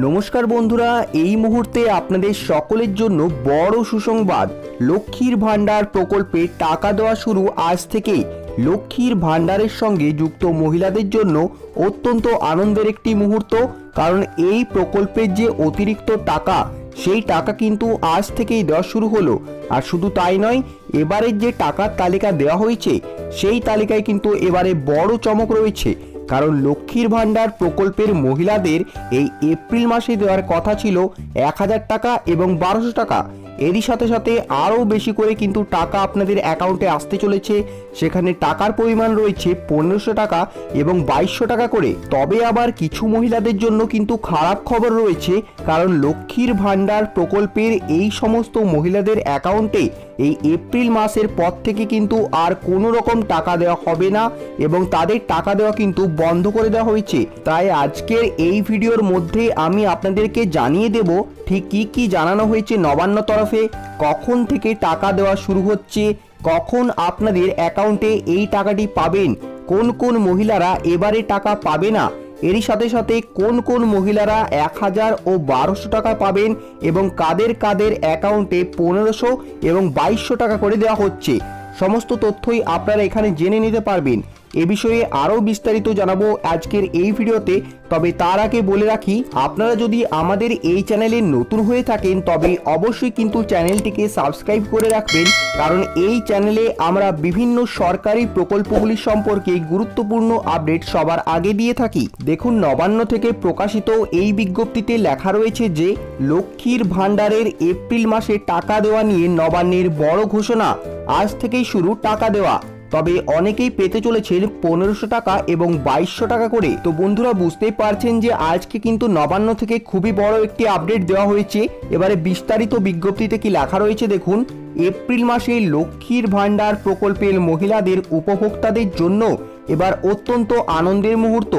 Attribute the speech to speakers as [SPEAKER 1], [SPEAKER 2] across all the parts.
[SPEAKER 1] নমস্কার বন্ধুরা, এই মুহূর্তে আপনাদের সকলের জন্য বড় সুসংবাদ। লক্ষ্মীর ভাণ্ডার প্রকল্পে টাকা দেওয়া শুরু আজ থেকে লক্ষ্মীর ভাণ্ডারের সঙ্গে যুক্ত মহিলাদের জন্য অত্যন্ত আনন্দের একটি মুহূর্ত, কারণ এই প্রকল্পের যে অতিরিক্ত টাকা, সেই টাকা কিন্তু আজ থেকেই দেওয়া শুরু হলো। আর শুধু তাই নয়, এবারের যে টাকার তালিকা দেওয়া হয়েছে, সেই তালিকায় কিন্তু এবারে বড় চমক রয়েছে। কারণ লক্ষ্মীর ভাণ্ডার প্রকল্পের মহিলাদের এই এপ্রিল মাসে দেওয়ার কথা ছিল এক হাজার টাকা এবং বারোশো টাকা। এরই সাথে সাথে আরও বেশি করে কিন্তু টাকা আপনাদের অ্যাকাউন্টে আসতে চলেছে। সেখানে টাকার পরিমাণ রয়েছে পনেরোশো টাকা এবং বাইশশো টাকা করে। তবে আবার কিছু মহিলাদের জন্য কিন্তু খারাপ খবর রয়েছে, কারণ লক্ষ্মীর ভাণ্ডার প্রকল্পের এই সমস্ত মহিলাদের অ্যাকাউন্টে এই এপ্রিল মাসের পর থেকে কিন্তু আর কোনো রকম টাকা দেওয়া হবে না এবং তাদের টাকা দেওয়া কিন্তু বন্ধ করে দেওয়া হয়েছে। তাই আজকের এই ভিডিওর মধ্যে আমি আপনাদেরকে জানিয়ে দেব, ঠিক কি কি জানানো হয়েছে নবান্ন তরফে। কখন থেকে টাকা দেওয়া শুরু হচ্ছে, কখন আপনাদের অ্যাকাউন্টে এই টাকাটি পাবেন, কোন কোন মহিলারা এবারে টাকা পাবে না, এরই সাথে সাথে কোন কোন মহিলারা এক হাজার ও বারোশো টাকা পাবেন এবং কাদের কাদের অ্যাকাউন্টে পনেরোশো এবং বাইশশো টাকা করে দেওয়া হচ্ছে। সমস্ত তথ্যই আপনারা এখানে জেনে নিতে পারবেন। এ বিষয়ে আরও বিস্তারিত জানাব আজকের এই ভিডিওতে। তবে তার আগে বলে রাখি, আপনারা যদি আমাদের এই চ্যানেলে নতুন হয়ে থাকেন, তবে অবশ্যই কিন্তু চ্যানেলটিকে সাবস্ক্রাইব করে রাখবেন। কারণ এই চ্যানেলে আমরা বিভিন্ন সরকারি প্রকল্পগুলি সম্পর্কে গুরুত্বপূর্ণ আপডেট সবার আগে দিয়ে থাকি। দেখুন, নবান্ন থেকে প্রকাশিত এই বিজ্ঞপ্তিতে লেখা রয়েছে যে, লক্ষ্মীর ভাণ্ডারের এপ্রিল মাসে টাকা দেওয়া নিয়ে নবান্নের বড় ঘোষণা। আজ থেকেই শুরু টাকা দেওয়া। তবে অনেকেই পেতে চলেছেন পনেরোশো টাকা এবং বাইশশো টাকা করে। তো বন্ধুরা, বুঝতেই পারছেন যে আজকে কিন্তু নবান্ন থেকে খুবই বড় একটি আপডেট দেওয়া হয়েছে। এবারে বিস্তারিত বিজ্ঞপ্তিতে কি লেখা রয়েছে দেখুন। এপ্রিল মাসে লক্ষ্মীর ভাণ্ডার প্রকল্পের মহিলাদের উপভোক্তাদের জন্য এবার অত্যন্ত আনন্দের মুহূর্ত।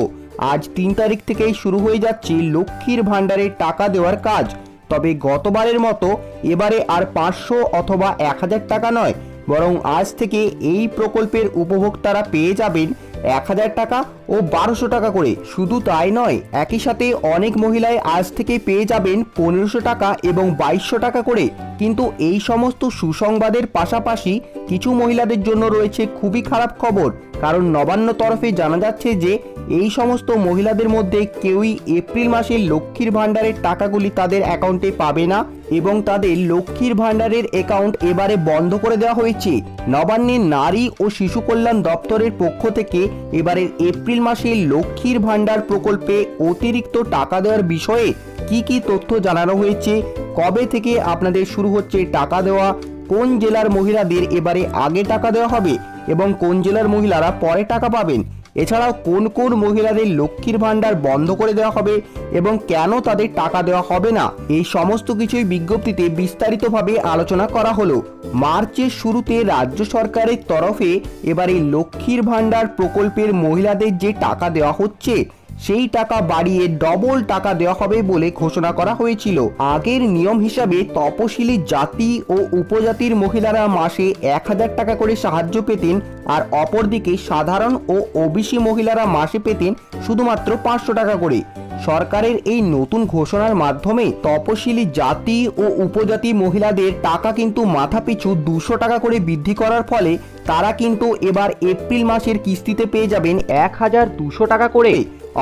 [SPEAKER 1] আজ তিন তারিখ থেকেই শুরু হয়ে যাচ্ছে লক্ষ্মীর ভাণ্ডারে টাকা দেওয়ার কাজ। তবে গতবারের মতো এবারে আর পাঁচশো অথবা এক হাজার টাকা নয় বরং আজ থেকে এই প্রকল্পের উপভোক্তারা পেয়ে যাবেন এক হাজার টাকা ও বারোশো টাকা করে। শুধু তাই নয়, একই সাথে অনেক মহিলাই আজ থেকে পেয়ে যাবেন পনেরোশো টাকা এবং বাইশশো টাকা করে। কিন্তু এই সমস্ত সুসংবাদের পাশাপাশি কিছু মহিলাদের জন্য রয়েছে খুবই খারাপ খবর। কারণ নবান্ন তরফে জানা যাচ্ছে যে, এই সমস্ত মহিলাদের মধ্যে কেউই এপ্রিল মাসে লক্ষ্মীর ভাণ্ডারের টাকাগুলি তাদের অ্যাকাউন্টে পাবে না এবং তাদের লক্ষ্মীর ভাণ্ডারের অ্যাকাউন্ট এবারে বন্ধ করে দেওয়া হয়েছে। নবান্নের নারী ও শিশু কল্যাণ দপ্তরের পক্ষ থেকে এবারের এপ্রিল মাসে লক্ষ্মীর ভাণ্ডার প্রকল্পে অতিরিক্ত টাকা দেওয়ার বিষয়ে কি কি তথ্য জানানো হয়েছে? কবে থেকে আপনাদের শুরু হচ্ছে টাকা দেওয়া? কোন জেলার মহিলাদের এবারে আগে টাকা দেওয়া হবে? এবং কোন জেলার মহিলারা পরে টাকা পাবেন? এছাড়াও কোন কোন মহিলাদের লক্ষ্মীর ভাণ্ডার বন্ধ করে দেওয়া হবে এবং কেন তাদের টাকা দেওয়া হবে না? এই সমস্ত কিছুই বিজ্ঞপ্তিতে বিস্তারিতভাবে আলোচনা করা হলো। মার্চের শুরুতে রাজ্য সরকারের তরফে এবারে লক্ষ্মীর ভাণ্ডার প্রকল্পের মহিলাদের যে টাকা দেওয়া হচ্ছে সেই টাকা বাড়িয়ে ডবল টাকা দেওয়া হবে বলে ঘোষণা করা হয়েছিল। আগের নিয়ম হিসাবে তপশিলি জাতি ও উপজাতির মহিলারা মাসে এক হাজার টাকা করে সাহায্য পেতেন আর অপরদিকে সাধারণ ও ওবিসি মহিলারা মাসে পেতেন শুধুমাত্র পাঁচশো টাকা করে। সরকারের এই নতুন ঘোষণার মাধ্যমে তপশিলি জাতি ও উপজাতি মহিলাদের টাকা কিন্তু মাথাপিছু দুশো টাকা করে বৃদ্ধি করার ফলে তারা কিন্তু এবার এপ্রিল মাসের কিস্তিতে পেয়ে যাবেন এক হাজার দুশো টাকা করে।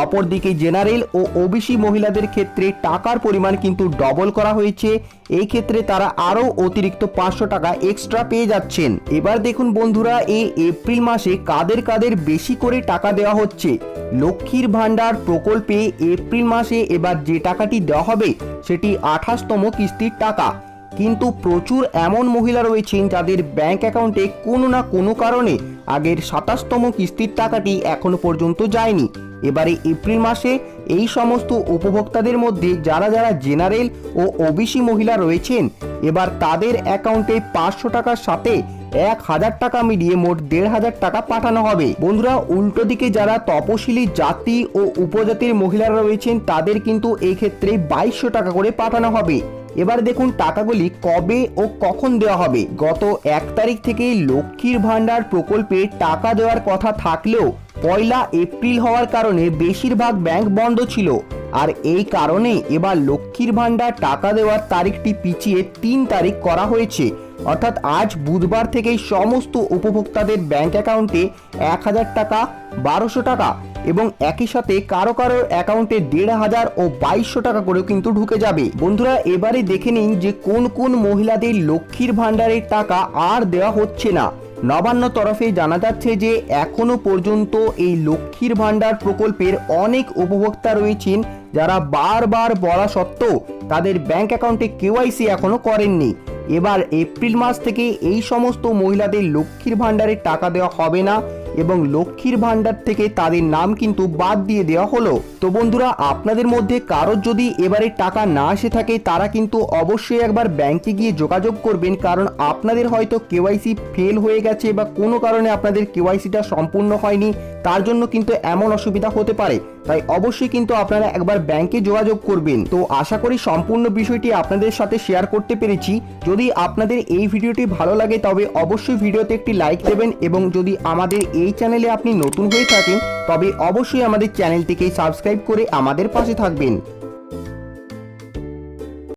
[SPEAKER 1] অপরদিকে জেনারেল ও ওবিসি মহিলাদের ক্ষেত্রে টাকার পরিমাণ কিন্তু ডবল করা হয়েছে। এই ক্ষেত্রে তারা আরও অতিরিক্ত পাঁচশো টাকা এক্সট্রা পেয়ে যাচ্ছেন। এবার দেখুন বন্ধুরা, এই এপ্রিল মাসে কাদের কাদের বেশি করে টাকা দেওয়া হচ্ছে? লক্ষ্মীর ভাণ্ডার প্রকল্পে এপ্রিল মাসে এবার যে টাকাটি দেওয়া হবে, সেটি আঠাশতম কিস্তির টাকা। কিন্তু প্রচুর এমন মহিলা রয়েছেন যাদের ব্যাংক অ্যাকাউন্টে কোনো না কোনো কারণে আগের সাতাশতম কিস্তির টাকাটি এখনও পর্যন্ত যায়নি। এবারে এপ্রিল মাসে এই সমস্ত উপভোক্তাদের মধ্যে যারা যারা জেনারেল ও ওবিসি মহিলা রয়েছেন, এবার তাদের অ্যাকাউন্টে পাঁচশো টাকার সাথে এক হাজার টাকা মিলিয়ে মোট দেড় হাজার টাকা পাঠানো হবে। বন্ধুরা, উল্টো দিকে যারা তপশিলি জাতি ও উপজাতির মহিলারা রয়েছেন, তাদের কিন্তু এই ক্ষেত্রে বাইশশো টাকা করে পাঠানো হবে। এবার দেখুন টাকাগুলি কবে ও কখন দেওয়া হবে। গত এক তারিখ থেকেই লক্ষ্মীর ভাণ্ডার প্রকল্পে টাকা দেওয়ার কথা থাকলেও পয়লা এপ্রিল হওয়ার কারণে বেশিরভাগ ব্যাংক বন্ধ ছিল। আর এই কারণে এবার লক্ষ্মীর ভাণ্ডার টাকা দেওয়ার তারিখটি পিছিয়ে তিন তারিখ করা হয়েছে। অর্থাৎ আজ বুধবার থেকেই সমস্ত উপভোক্তাদের ব্যাংক অ্যাকাউন্টে এক হাজার টাকা, বারোশো টাকা এবং একই সাথে কারও কারও অ্যাকাউন্টে দেড় হাজার ও বাইশশো টাকা করেও কিন্তু ঢুকে যাবে। বন্ধুরা, এবারে দেখে নিন যে কোন কোন মহিলাদের লক্ষ্মীর ভাণ্ডারের টাকা আর দেওয়া হচ্ছে না। নবান্ন তরফে জানা যাচ্ছে যে এখনও পর্যন্ত এই লক্ষ্মীর ভাণ্ডার প্রকল্পের অনেক উপভোক্তা রয়েছেন যারা বারবার বলা সত্ত্বেও তাদের ব্যাংক অ্যাকাউন্টে কেওয়াইসি এখনও করেননি। এবার এপ্রিল মাস থেকে এই সমস্ত মহিলাদের লক্ষ্মীর ভাণ্ডারের টাকা দেওয়া হবে না। এবং লক্ষ্মীর ভাণ্ডার থেকে তাদের নাম কিন্তু বাদ দিয়ে দেওয়া হলো। তো বন্ধুরা, আপনাদের মধ্যে কারোর যদি এবারে টাকা না এসে থাকে, তারা কিন্তু অবশ্যই একবার ব্যাংকে গিয়ে যোগাযোগ করবেন, কারণ আপনাদের হয়তো কেওয়াইসি ফেল হয়ে গেছে বা কোনো কারণে আপনাদের কেওয়াইসিটা সম্পূর্ণ হয়নি, তার জন্য কিন্তু এমন অসুবিধা হতে পারে। তাই অবশ্যই কিন্তু আপনারা একবার ব্যাংকে যোগাযোগ করবেন। তো আশা করি সম্পূর্ণ বিষয়টি আপনাদের সাথে শেয়ার করতে পেরেছি। যদি আপনাদের এই ভিডিওটি ভালো লাগে, তবে অবশ্যই ভিডিওতে একটি লাইক দেবেন এবং যদি আমাদের এই চ্যানেলে আপনি নতুন হয়ে থাকেন, তবে অবশ্যই আমাদের চ্যানেলটিকে সাবস্ক্রাইব করে আমাদের পাশে থাকবেন।